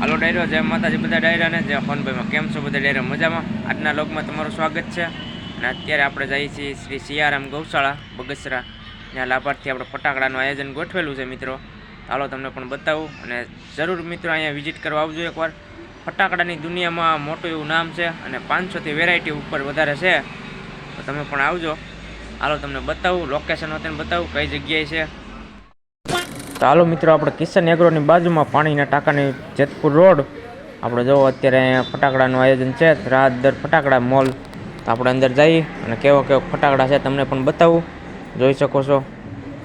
હાલો ડાયરો, જય માતાજી બધા ડાયરાને, જય ફોનભાઈમાં કેમ છો બધા ડાયરા? મજામાં? આજના લોકમાં તમારું સ્વાગત છે. અને અત્યારે આપણે જઈએ છીએ શ્રી સિયારામ ગૌશાળા, બગસરા. જ્યાં લાભાર્થી આપણે ફટાકડાનું આયોજન ગોઠવેલું છે, મિત્રો. હાલો તમને પણ બતાવું અને જરૂર મિત્રો અહીંયા વિઝિટ કરવા આવજો એકવાર. ફટાકડાની દુનિયામાં મોટું એવું નામ છે અને પાંચસોથી વેરાયટી ઉપર વધારે છે. તો તમે પણ આવજો. હાલો તમને બતાવું લોકેશન હોતે બતાવું, કઈ જગ્યાએ છે. તો હાલો મિત્રો, આપણે કિશન એગ્રોની બાજુમાં પાણીના ટાંકાની જેતપુર રોડ. આપણે જો અત્યારે અહીંયા ફટાકડાનું આયોજન છે, રાત દર ફટાકડા મોલ. તો આપણે અંદર જઈએ અને કેવો કેવો ફટાકડા છે તમને પણ બતાવું. જોઈ શકો છો.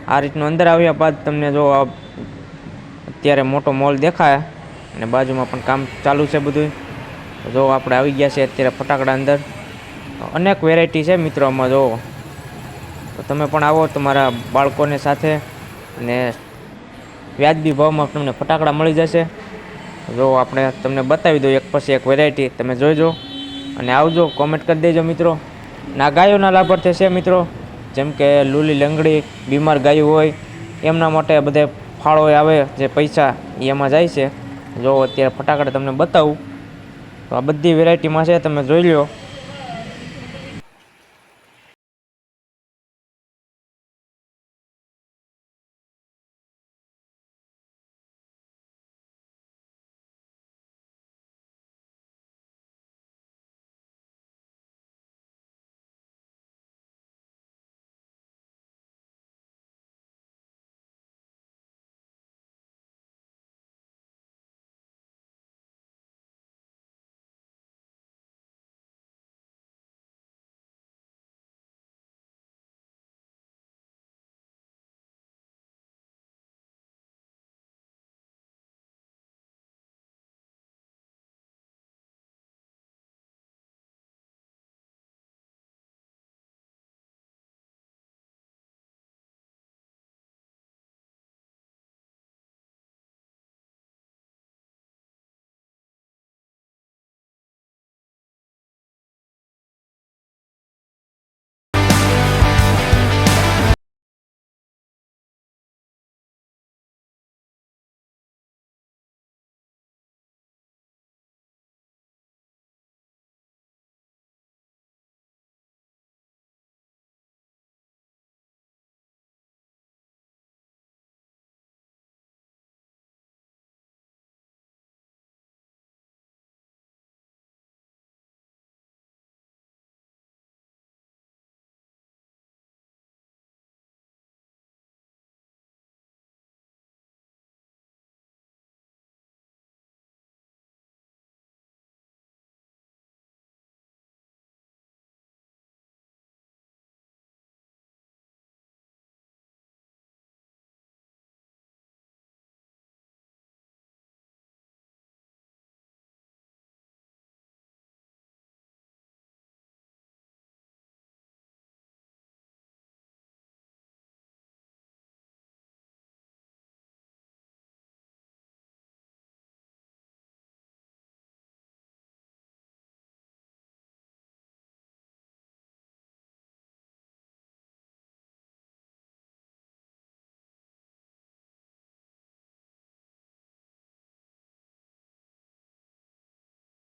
આ રીતનું અંદર આવ્યા બાદ તમને જો અત્યારે મોટો મોલ દેખાય અને બાજુમાં પણ કામ ચાલુ છે બધું જો આપણે આવી ગયા છે અત્યારે ફટાકડા અંદર. અનેક વેરાયટી છે મિત્રો આમાં જો તો તમે પણ આવો તમારા બાળકોને સાથે અને વ્યાજબી ભાવમાં તમને ફટાકડા મળી જશે. જો આપણે તમને બતાવી દઉં એક પછી એક વેરાયટી તમે જોઈજો અને આવજો કોમેન્ટ કરી દેજો મિત્રો. ના ગાયોના લાભાર્થી છે મિત્રો, જેમ કે લૂલી લંગડી, બીમાર ગાયું હોય, એમના માટે બધે ફાળો આવે, જે પૈસા એમાં જાય છે. જો અત્યારે ફટાકડા તમને બતાવું, તો આ બધી વેરાયટીમાં છે, તમે જોઈ લો